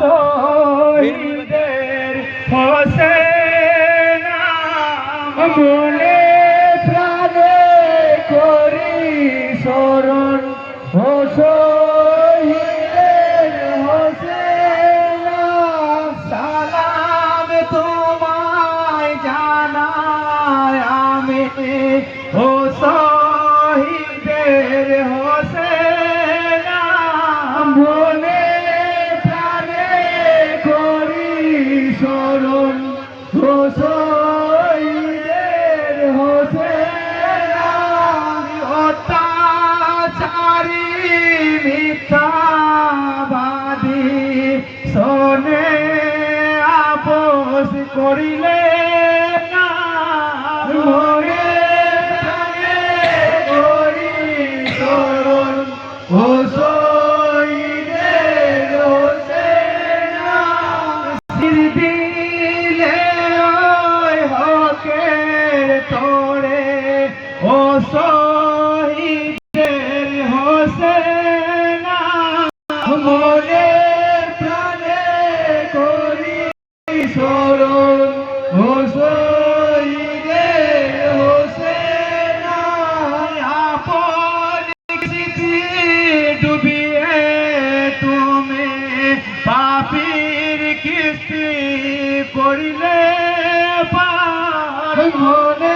শহীদের হোসেন মনে প্রাণে করি শরণ হোসেন সালাম তোমায় জানাই আমি। মিথ্যাবাদী শোনে আপোষ করিলে মনে প্রাণে করি ও শহীদের হোসেন আপন ডুবিয়ে তুমি পাপির কিস্তি করিলে পার। মনে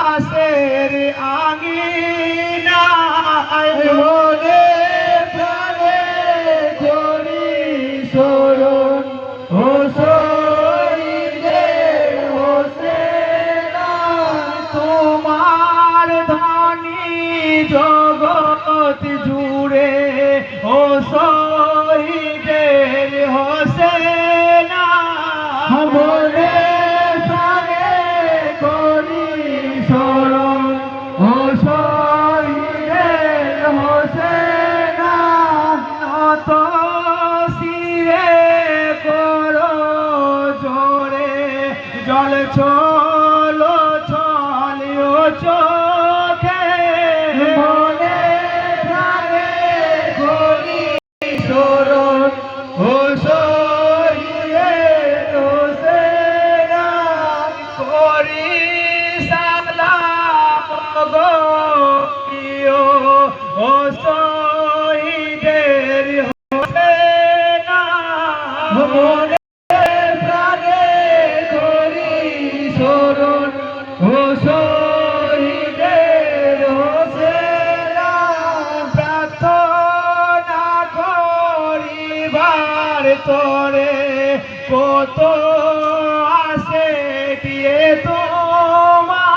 ও শহীদের হোসেন তোমার ধনী জগৎ জুড়ে জল চলো চলিও চোখে। মনে প্রাণে করি শরণ ও শহীদের হোসেন করি সালাম গো প্রিয়, ও শহীদের আমার তোরে কত আসে দিয়ে তোমার।